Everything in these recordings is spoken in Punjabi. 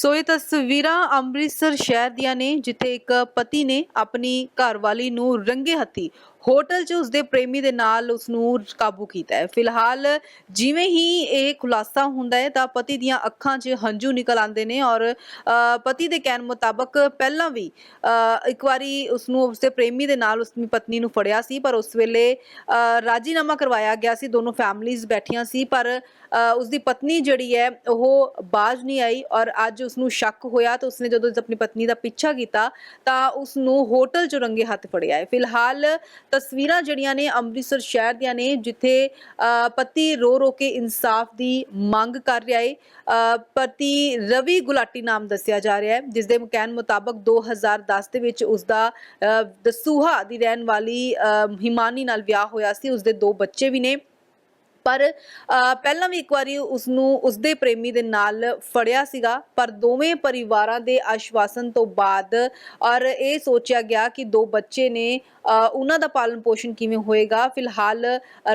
ਸੋ ਇਹ ਤਸਵੀਰਾਂ ਅੰਮ੍ਰਿਤਸਰ ਸ਼ਹਿਰ ਦੀਆਂ ਨੇ, ਜਿੱਥੇ ਇੱਕ ਪਤੀ ਨੇ ਆਪਣੀ ਘਰਵਾਲੀ ਨੂੰ ਰੰਗੇ ਹੱਥੀ ਹੋਟਲ 'ਚ ਉਸਦੇ ਪ੍ਰੇਮੀ ਦੇ ਨਾਲ ਉਸ ਨੂੰ ਕਾਬੂ ਕੀਤਾ ਹੈ। ਫਿਲਹਾਲ ਜਿਵੇਂ ਹੀ ਇਹ ਖੁਲਾਸਾ ਹੁੰਦਾ ਹੈ ਤਾਂ ਪਤੀ ਦੀਆਂ ਅੱਖਾਂ 'ਚ ਹੰਝੂ ਨਿਕਲ ਆਉਂਦੇ ਨੇ ਔਰ ਪਤੀ ਦੇ ਕਹਿਣ ਮੁਤਾਬਕ ਪਹਿਲਾਂ ਵੀ ਇੱਕ ਵਾਰੀ ਉਸ ਨੂੰ ਉਸਦੇ ਪ੍ਰੇਮੀ ਦੇ ਨਾਲ ਉਸਦੀ ਪਤਨੀ ਨੂੰ ਫੜਿਆ ਸੀ ਪਰ ਉਸ ਵੇਲੇ ਅ, ਰਾਜੀਨਾਮਾ ਕਰਵਾਇਆ ਗਿਆ ਸੀ। ਦੋਨੋਂ ਫੈਮਲੀਆਂ ਬੈਠੀਆਂ ਸੀ ਪਰ ਅ, ਉਸਦੀ ਪਤਨੀ ਜਿਹੜੀ ਹੈ ਉਹ ਬਾਜ ਨਹੀਂ ਆਈ ਔਰ ਅੱਜ ਉਸ ਨੂੰ ਸ਼ੱਕ ਹੋਇਆ ਤਾਂ ਉਸਨੇ ਜਦੋਂ ਆਪਣੀ ਪਤਨੀ ਦਾ ਪਿੱਛਾ ਕੀਤਾ ਤਾਂ ਉਸ ਨੂੰ ਹੋਟਲ 'ਚ ਰੰਗੇ ਹੱਥ ਫੜਿਆ ਹੈ। ਫਿਲਹਾਲ ਤਸਵੀਰਾਂ ਜਿਹੜੀਆਂ ਨੇ ਅੰਮ੍ਰਿਤਸਰ ਸ਼ਹਿਰ ਦੀਆਂ ਨੇ, ਜਿੱਥੇ ਪਤੀ ਰੋ ਰੋ ਕੇ ਇਨਸਾਫ ਦੀ ਮੰਗ ਕਰ ਰਿਹਾ ਏ। ਪਤੀ ਰਵੀ ਗੁਲਾਟੀ ਨਾਮ ਦੱਸਿਆ ਜਾ ਰਿਹਾ ਹੈ ਜਿਸ ਦੇ ਕਹਿਣ ਮੁਤਾਬਕ 2010 ਦੇ ਵਿੱਚ ਉਸ ਦਾ ਦਸੂਹਾ ਦੀ ਰਹਿਣ ਵਾਲੀ ਹਿਮਾਨੀ ਨਾਲ ਵਿਆਹ ਹੋਇਆ ਸੀ ਉਸ ਦੇ ਦੋ ਬੱਚੇ ਵੀ ਨੇ। ਪਰ ਪਹਿਲਾਂ ਵੀ ਇੱਕ ਵਾਰੀ ਉਸ ਨੂੰ ਉਸਦੇ ਪ੍ਰੇਮੀ ਦੇ ਨਾਲ ਫੜਿਆ ਸੀਗਾ, ਪਰ ਦੋਵੇਂ ਪਰਿਵਾਰਾਂ ਦੇ ਆਸ਼ਵਾਸਨ ਤੋਂ ਬਾਅਦ ਔਰ ਇਹ ਸੋਚਿਆ ਗਿਆ ਕਿ ਦੋ ਬੱਚੇ ਨੇ ਉਹਨਾਂ ਦਾ ਪਾਲਣ ਪੋਸ਼ਣ ਕਿਵੇਂ ਹੋਏਗਾ? ਫਿਲਹਾਲ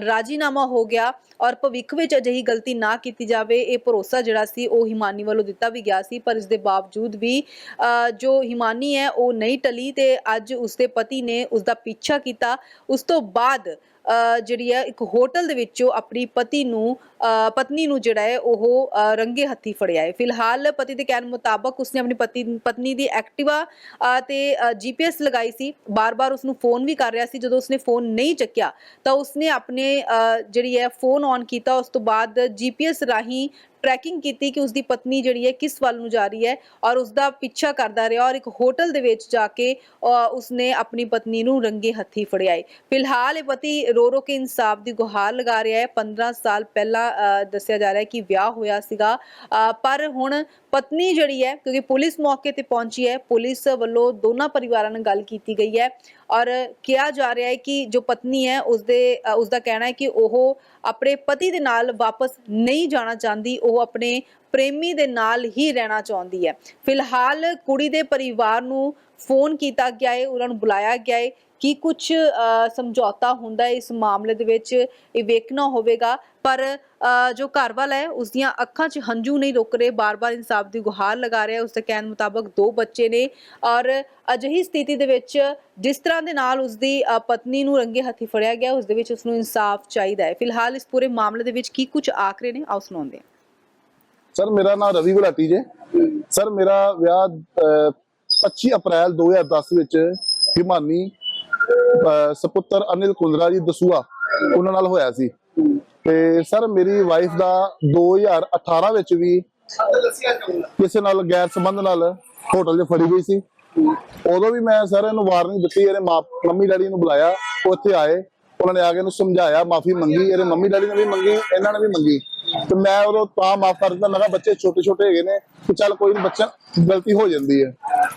ਰਾਜੀਨਾਮਾ ਹੋ ਗਿਆ ਔਰ ਭਵਿੱਖ ਵਿੱਚ ਅਜਿਹੀ ਗਲਤੀ ਨਾ ਕੀਤੀ ਜਾਵੇ ਇਹ ਭਰੋਸਾ ਜਿਹੜਾ ਸੀ ਉਹ ਹਿਮਾਨੀ ਵੱਲੋਂ ਦਿੱਤਾ ਵੀ ਗਿਆ ਸੀ ਪਰ ਇਸ ਦੇ ਬਾਵਜੂਦ ਵੀ ਅ, ਜੋ ਹਿਮਾਨੀ ਹੈ ਉਹ ਨਹੀਂ ਟਲੀ ਤੇ ਅੱਜ ਉਸਦੇ ਪਤੀ ਨੇ ਉਸਦਾ ਪਿੱਛਾ ਕੀਤਾ। ਉਸ ਤੋਂ ਬਾਅਦ ਅ, ਜਿਹੜੀ ਹੈ ਇੱਕ ਹੋਟਲ ਦੇ ਵਿੱਚੋਂ ਆਪਣੀ ਪਤੀ ਨੂੰ ਪਤਨੀ ਨੂੰ ਜਿਹੜਾ ਹੈ ਉਹ ਰੰਗੇ ਹੱਥੀ ਫੜਿਆ ਹੈ। ਫਿਲਹਾਲ ਪਤੀ ਦੇ ਕਹਿਣ ਮੁਤਾਬਕ ਉਸਨੇ ਆਪਣੀ ਪਤੀ ਪਤਨੀ ਦੀ ਐਕਟਿਵਾ ਅ, ਤੇ ਜੀਪੀਐਸ ਲਗਾਈ ਸੀ। ਬਾਰ-ਬਾਰ ਉਸਨੂੰ ਫੋਨ ਵੀ ਕਰ ਰਿਹਾ ਸੀ। ਜਦੋਂ ਉਸਨੇ ਫੋਨ ਨਹੀਂ ਚੱਕਿਆ ਤਾਂ ਉਸਨੇ ਆਪਣੇ ਜਿਹੜੀ ਹੈ ਫੋਨ ਔਨ ਕੀਤਾ। ਉਸ ਤੋਂ ਬਾਅਦ ਜੀਪੀਐਸ ਰਾਹੀਂ ਟਰੈਕਿੰਗ ਕੀਤੀ ਕਿ ਉਸਦੀ ਪਤਨੀ ਜਿਹੜੀ ਹੈ ਕਿਸ ਵੱਲ ਨੂੰ ਜਾ ਰਹੀ ਹੈ ਔਰ ਉਸਦਾ ਪਿੱਛਾ ਕਰਦਾ ਰਿਹਾ ਔਰ ਇੱਕ ਹੋਟਲ ਦੇ ਵਿੱਚ ਜਾ ਕੇ ਉਸਨੇ ਆਪਣੀ ਪਤਨੀ ਨੂੰ ਰੰਗੇ ਹੱਥੀ ਫੜਿਆ ਹੈ ਫਿਲਹਾਲ ਇਹ ਪਤੀ ਰੋ ਰੋ ਕੇ ਇਨਸਾਫ ਦੀ ਗੁਹਾਰ ਲਗਾ ਰਿਹਾ ਹੈ। 15 ਸਾਲ ਪਹਿਲਾਂ ਦੱਸਿਆ ਜਾ ਰਿਹਾ ਹੈ ਕਿ ਵਿਆਹ ਹੋਇਆ ਸੀਗਾ। ਪਰ ਹੁਣ ਪਤਨੀ ਜਿਹੜੀ ਹੈ ਕਿਉਂਕਿ ਪੁਲਿਸ ਮੌਕੇ ਤੇ ਪਹੁੰਚੀ ਹੈ ਪੁਲਿਸ ਵੱਲੋਂ ਦੋਨਾਂ ਪਰਿਵਾਰਾਂ ਨਾਲ ਗੱਲ ਕੀਤੀ ਗਈ ਹੈ ਔਰ ਕਿਹਾ ਜਾ ਰਿਹਾ ਹੈ ਕਿ ਜੋ ਪਤਨੀ ਹੈ ਉਸਦੇ ਅ, ਉਸਦਾ ਕਹਿਣਾ ਹੈ ਕਿ ਉਹ ਆਪਣੇ ਪਤੀ ਦੇ ਨਾਲ ਵਾਪਸ ਨਹੀਂ ਜਾਣਾ ਚਾਹੁੰਦੀ। ਉਹ ਉਹ ਆਪਣੇ ਪ੍ਰੇਮੀ ਦੇ ਨਾਲ ਹੀ ਰਹਿਣਾ ਚਾਹੁੰਦੀ ਹੈ। ਫਿਲਹਾਲ ਕੁੜੀ ਦੇ ਪਰਿਵਾਰ ਨੂੰ ਫੋਨ ਕੀਤਾ ਗਿਆ ਹੈ ਉਹਨਾਂ ਨੂੰ ਬੁਲਾਇਆ ਗਿਆ ਹੈ ਕੀ ਕੁਝ ਸਮਝੌਤਾ ਹੁੰਦਾ ਹੈ ਇਸ ਮਾਮਲੇ ਦੇ ਵਿੱਚ, ਇਹ ਵੇਖਣਾ ਹੋਵੇਗਾ। ਪਰ ਜੋ ਘਰ ਵਾਲਾ ਹੈ ਉਸ ਦੀਆਂ ਅੱਖਾਂ 'ਚ ਹੰਝੂ ਨਹੀਂ ਰੁਕ ਰਹੇ, ਬਾਰ-ਬਾਰ ਇਨਸਾਫ ਦੀ ਗੁਹਾਰ ਲਗਾ ਰਿਹਾ ਹੈ ਉਸ ਦੇ ਕਹਿਣ ਮੁਤਾਬਕ ਦੋ ਬੱਚੇ ਨੇ ਔਰ ਅਜਿਹੀ ਸਥਿਤੀ ਦੇ ਵਿੱਚ ਜਿਸ ਤਰ੍ਹਾਂ ਦੇ ਨਾਲ ਉਸ ਦੀ ਪਤਨੀ ਨੂੰ ਰੰਗੇ ਹੱਥੀ ਫੜਿਆ ਗਿਆ ਉਸ ਦੇ ਵਿੱਚ ਉਸ ਨੂੰ ਇਨਸਾਫ ਚਾਹੀਦਾ ਹੈ। ਫਿਲਹਾਲ ਇਸ ਪੂਰੇ ਮਾਮਲੇ ਦੇ ਵਿੱਚ ਕੀ ਕੁਝ ਆਖ ਰਹੇ ਨੇ, ਆਓ ਸੁਣਾਉਂਦੇ ਹਾਂ। ਸਰ ਮੇਰਾ ਨਾਮ ਰਵੀ ਗੁਲਾਟੀ ਜੇ। ਸਰ ਮੇਰਾ ਵਿਆਹ ਅਹ, 25 ਅਪ੍ਰੈਲ 2010 ਵਿੱਚ ਹਿਮਾਨੀ ਅਹ, ਸਪੁੱਤਰ ਅਨਿਲ ਕੁੰਦਰਾ ਜੀ ਦਸੂਆ ਉਹਨਾਂ ਨਾਲ ਹੋਇਆ ਸੀ। ਤੇ ਸਰ ਮੇਰੀ ਵਾਈਫ ਦਾ 2018 ਵਿੱਚ ਵੀ ਕਿਸੇ ਨਾਲ ਗੈਰ ਸੰਬੰਧ ਨਾਲ ਹੋਟਲ 'ਚ ਫੜੀ ਗਈ ਸੀ। ਉਦੋਂ ਵੀ ਮੈਂ ਸਰ ਇਹਨੂੰ ਵਾਰਨਿੰਗ ਦਿੱਤੀ ਇਹਨੇ ਮਾਂ ਮੰਮੀ ਡੈਡੀ ਨੂੰ ਬੁਲਾਇਆ ਉਹ ਇੱਥੇ ਆਏ। ਉਹਨਾਂ ਨੇ ਆ ਕੇ ਇਹਨੂੰ ਸਮਝਾਇਆ ਮਾਫੀ ਮੰਗੀ ਇਹਦੇ ਮੰਮੀ ਡੈਡੀ ਨੇ ਵੀ ਮੰਗੀ ਇਹਨਾਂ ਨੇ ਵੀ ਮੰਗੀ। ਤੇ ਮੈਂ ਉਦੋਂ ਤਾਂ ਮਾਫ ਕਰ ਦਿੱਤਾ ਮੈਂ ਕਿਹਾ ਬੱਚੇ ਛੋਟੇ ਛੋਟੇ ਹੈਗੇ ਨੇ ਕਿ ਚੱਲ ਕੋਈ ਨੀ ਬੱਚਾ ਗਲਤੀ ਹੋ ਜਾਂਦੀ ਹੈ।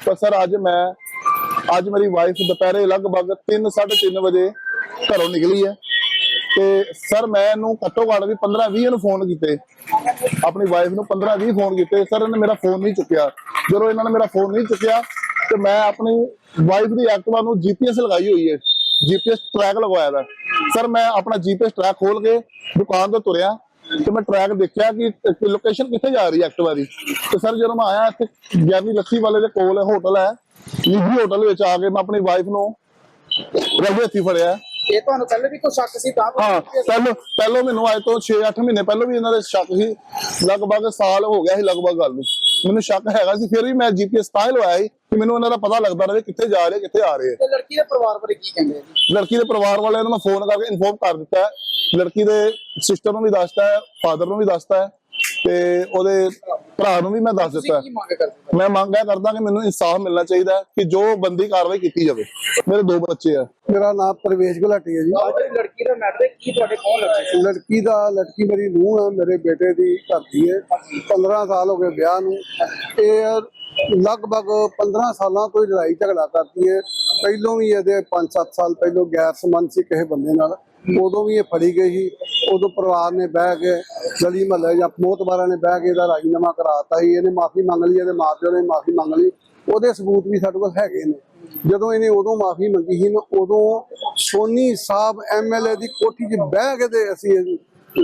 ਪਰ ਸਰ, ਅੱਜ ਮੈਂ, ਅੱਜ ਮੇਰੀ ਵਾਈਫ ਦੁਪਹਿਰੇ ਲਗਭਗ 3:30 ਵਜੇ ਘਰੋਂ ਨਿਕਲੀ ਹੈ। ਤੇ ਸਰ, ਮੈਂ ਇਹਨੂੰ ਘੱਟੋ ਘੱਟ ਵੀ 15 20 ਨੂੰ ਫੋਨ ਕੀਤੇ। ਆਪਣੀ ਵਾਈਫ ਨੂੰ 15 20 ਫੋਨ ਕੀਤੇ। ਸਰ, ਇਹਨੇ ਮੇਰਾ ਫੋਨ ਨਹੀਂ ਚੁੱਕਿਆ। ਜਦੋਂ ਇਹਨਾਂ ਨੇ ਮੇਰਾ ਫੋਨ ਨਹੀਂ ਚੁੱਕਿਆ, ਤੇ ਮੈਂ ਆਪਣੀ ਵਾਈਫ ਦੀ ਐਕਟਿਵਾ ਨੂੰ ਜੀਪੀਐਸ ਲਗਾਈ ਹੋਈ ਹੈ। ਜੀਪੀਐਸ ਟਰੈਕ ਲਗਵਾਇਆ ਦਾ। ਸਰ, ਮੈਂ ਆਪਣਾ ਜੀਪੀਐਸ ਟਰੈਕ ਖੋਲ ਕੇ ਦੁਕਾਨ ਤੋਂ ਤੁਰਿਆ। ਤੇ ਮੈਂ ਟਰੈਕ ਦੇਖਿਆ ਕਿ ਲੋਕੇਸ਼ਨ ਕਿੱਥੇ ਜਾ ਰਹੀ ਹੈ ਐਕਟਿਵਾ ਦੀ ਤੇ ਸਰ ਜਦੋਂ ਮੈਂ ਆਇਆ ਇੱਥੇ ਗਿਆਨੀ ਲੱਸੀ ਵਾਲੇ ਦੇ ਕੋਲ ਹੋਟਲ ਹੈ। ਨਿੱਜੀ ਹੋਟਲ ਵਿੱਚ ਆ ਕੇ ਮੈਂ ਆਪਣੀ ਵਾਈਫ ਨੂੰ ਰਵੇ ਹੱਥੀ ਫੜਿਆ। ਇਹ ਤੁਹਾਨੂੰ ਪਹਿਲੇ ਵੀ ਕੋਈ ਸ਼ੱਕ ਸੀ ਤਾਂ ਹਾਂ ਪਹਿਲਾਂ ਪਹਿਲਾਂ ਮੈਨੂੰ ਅੱਜ ਤੋਂ 6-8 ਮਹੀਨੇ ਪਹਿਲਾਂ ਵੀ ਇਹਨਾਂ ਦੇ ਸ਼ੱਕ ਸੀ। ਲਗਭਗ ਸਾਲ ਹੋ ਗਿਆ ਸੀ ਲਗਭਗ ਗੱਲ ਨੂੰ। ਮੈਨੂੰ ਸ਼ੱਕ ਹੈਗਾ ਸੀ ਫਿਰ ਵੀ ਮੈਂ ਜੀਪੀਐਸ ਤਾਂ ਲਵਾਇਆ ਸੀ ਕਿ ਮੈਨੂੰ ਇਹਨਾਂ ਦਾ ਪਤਾ ਲੱਗਦਾ ਰਹੇ ਕਿੱਥੇ ਜਾ ਰਹੇ ਕਿੱਥੇ ਆ ਰਹੇ ਤੇ ਲੜਕੀ ਦੇ ਪਰਿਵਾਰ ਬਾਰੇ ਕੀ ਕਹਿੰਦੇ ਆ ਜੀ? ਲੜਕੀ ਦੇ ਪਰਿਵਾਰ ਵਾਲਿਆਂ ਨੂੰ ਮੈਂ ਫੋਨ ਕਰਕੇ ਇਨਫੋਰਮ ਕਰ ਦਿੱਤਾ ਹੈ। ਲੜਕੀ ਦੇ ਸਿਸਟਰ ਨੂੰ ਵੀ ਦੱਸਤਾ ਹੈ ਫਾਦਰ ਨੂੰ ਵੀ ਦੱਸਤਾ ਹੈ ਤੇ ਉਹਦੇ ਭਰਾ ਨੂੰ ਵੀ ਮੈਂ ਦੱਸ ਦਿੱਤਾ। ਕੀ ਹੈ ਮੰਗ ਕਰਦੇ ਹੋ? ਮੈਂ ਮੰਗ ਇਹ ਕਰਦਾ ਕਿ ਮੈਨੂੰ ਇਨਸਾਫ ਮਿਲਣਾ ਚਾਹੀਦਾ ਹੈ ਕਿ ਜੋ ਬੰਦੀ ਕਾਰਵਾਈ ਕੀਤੀ ਜਾਵੇ। ਮੇਰੇ ਦੋ ਬੱਚੇ ਆ। ਮੇਰਾ ਨਾਮ ਪਰਵੇਸ਼ ਗੁਲਾਟੀ ਹੈ ਜੀ। ਲੜਕੀ ਦਾ ਮੈਟਰ ਕੀ ਤੁਹਾਡੇ ਕੋਲ ਲੱਗੇ ਸੀ ਲੜਕੀ ਦਾ ਲੜਕੀ ਮੇਰੀ ਨੂੰਹ ਹੈ ਮੇਰੇ ਬੇਟੇ ਦੀ ਦੀ ਹੈ। 15 ਸਾਲ ਹੋ ਗਏ ਵਿਆਹ ਨੂੰ। ਇਹ ਲਗਭਗ 15 ਸਾਲਾਂ ਤੋਂ ਹੀ ਲੜਾਈ ਝਗੜਾ ਕਰਦੀ ਹੈ। ਪਹਿਲੋਂ ਵੀ ਇਹਦੇ 5-7 ਸਾਲ ਪਹਿਲੋਂ ਗੈਰ ਸੰਬੰਧ ਸੀ ਕਿਸੇ ਬੰਦੇ ਨਾਲ। ਉਦੋਂ ਵੀ ਇਹ ਫੜੀ ਗਈ ਸੀ। ਉਦੋਂ ਪਰਿਵਾਰ ਨੇ ਬਹਿ ਕੇ ਗਲੀ ਮਹੱਲੇ ਜਾਂ ਮੋਤਬਾਰਾਂ ਨੇ ਬਹਿ ਕੇ ਇਹਦਾ ਰਾਜੀਨਾਮਾ ਕਰਾਤਾ ਸੀ। ਇਹਨੇ ਮਾਫੀ ਮੰਗ ਲਈ, ਇਹਦੇ ਮਾਪਿਓ ਨੇ ਮਾਫੀ ਮੰਗ ਲਈ। ਉਹਦੇ ਸਬੂਤ ਵੀ ਸਾਡੇ ਕੋਲ ਹੈਗੇ ਨੇ। ਜਦੋਂ ਇਹਨੇ ਉਦੋਂ ਮਾਫੀ ਮੰਗੀ ਸੀ ਨਾ, ਉਦੋਂ ਸੋਨੀ ਸਾਹਿਬ ਐਮਐਲਏ ਦੀ ਕੋਠੀ 'ਚ ਬਹਿ ਕੇ ਤੇ ਅਸੀਂ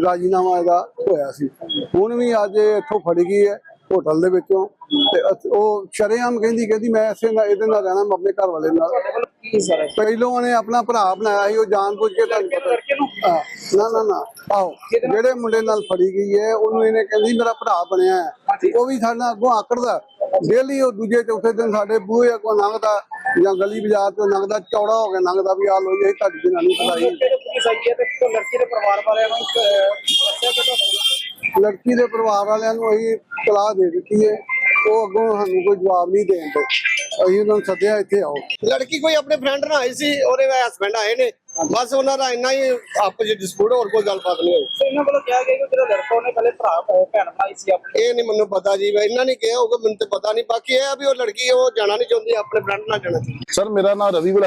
ਰਾਜੀਨਾਮਾ ਇਹਦਾ ਹੋਇਆ ਸੀ। ਹੁਣ ਵੀ ਅੱਜ ਇਹ ਇੱਥੋਂ ਫੜ ਗਈ ਹੈ। ਹੋਟਲ ਦੇ ਵਿੱਚੋਂ ਤੇ ਅਸ- ਉਹ ਸ਼ਰੇਆਮ ਕਹਿੰਦੀ ਕਹਿੰਦੀ ਮੈਂ ਇਸੇ ਨਾਲ ਇਹਦੇ ਨਾਲ ਰਹਿਣਾ ਮੈਂ ਆਪਣੇ ਘਰ ਵਾਲੇ ਨਾਲ। ਕੀ ਸਰ ਪਹਿਲੋਂ ਉਹਨੇ ਆਪਣਾ ਭਰਾ ਬਣਾਇਆ ਸੀ ਉਹ ਜਾਣਬੁੱਝ ਕੇ ਤੁਹਾਨੂੰ ਪਤਾ ਲੜਕੇ ਨੂੰ? ਹਾਂ, ਨਾ ਨਾ ਨਾ। ਆਓ ਜਿਹੜੇ ਮੁੰਡੇ ਨਾਲ ਫੜੀ ਗਈ ਹੈ ਉਹਨੂੰ ਇਹਨੇ ਕਹਿੰਦੀ ਮੇਰਾ ਭਰਾ ਬਣਿਆ ਹੈ। ਉਹ ਵੀ ਸਾਡੇ ਨਾਲ ਅੱਗੋਂ ਆਕੜਦਾ। ਡੇਲੀ ਉਹ ਦੂਜੇ ਚੌਥੇ ਦਿਨ ਸਾਡੇ ਬੂਹੇ ਅੱਗੋਂ ਲੰਘਦਾ ਜਾਂ ਗਲੀ ਬਾਜ਼ਾਰ ਤੋਂ ਲੰਘਦਾ ਚੌੜਾ ਹੋ ਕੇ ਲੰਘਦਾ ਵੀ ਆ ਲੋ ਇਹ ਤੁਹਾਡੀ ਜਨਾਨੀ ਫੜਾਈ ਲੜਕੇ ਦੇ ਪੁਲਿਸ ਆਈ ਹੈ? ਤੇ ਲੜਕੀ ਦੇ ਪਰਿਵਾਰ ਵਾਲਿਆਂ ਨੂੰ ਅਹ, ਦੱਸਿਆ ਕਿ ਤੁਹਾਡੇ ਲੜਕੀ ਦੇ ਪਰਿਵਾਰ ਵਾਲਿਆਂ ਨੂੰ ਅਸੀਂ ਤਲਾਹ ਦੇ ਦਿੱਤੀ ਹੈ। ਉਹ ਅੱਗੋਂ ਸਾਨੂੰ ਕੋਈ ਜਵਾਬ ਨਹੀਂ ਦੇਣ ਦੇ। ਅਸੀਂ ਉਹਨਾਂ ਨੂੰ ਸੱਦਿਆ ਇੱਥੇ ਆਓ। ਲੜਕੀ ਕੋਈ ਆਪਣੇ ਫਰੈਂਡ ਨਾਲ ਆਈ ਸੀ ਉਹਦੇ ਹਸਬੰਡ ਆਏ ਨੇ। ਬਸ ਉਹਨਾਂ ਦਾ ਇੰਨਾ ਹੀ ਆਪਸ ਵਿੱਚ ਡਿਸਪਿਊਟ ਹੋਰ ਕੋਈ ਗੱਲਬਾਤ ਨਹੀਂ ਹੋਈ। ਇਹਨਾਂ ਵੱਲੋਂ ਕਿਹਾ ਗਿਆ ਕਿ ਜਿਹੜਾ ਲੜਕਾ ਉਹਨੇ ਪਹਿਲੇ ਭਰਾ ਅਹ, ਭੈਣ ਬਣਾਈ ਸੀ ਆਪਣੀ। ਇਹ ਨਹੀਂ ਮੈਨੂੰ ਪਤਾ ਜੀ ਇਹਨਾਂ ਨੇ ਕਿਹਾ ਹੋਊਗਾ ਮੈਨੂੰ ਤੇ ਪਤਾ ਨਹੀਂ। ਬਾਕੀ ਇਹ ਆ ਵੀ ਉਹ ਲੜਕੀ ਉਹ ਜਾਣਾ ਨਹੀਂ ਚਾਹੁੰਦੀ ਆਪਣੇ ਫਰੈਂਡ ਨਾਲ ਜਾਣਾ ਚਾਹੁੰਦੀ। ਸਰ ਮੇਰਾ ਨਾਮ ਰਵੀ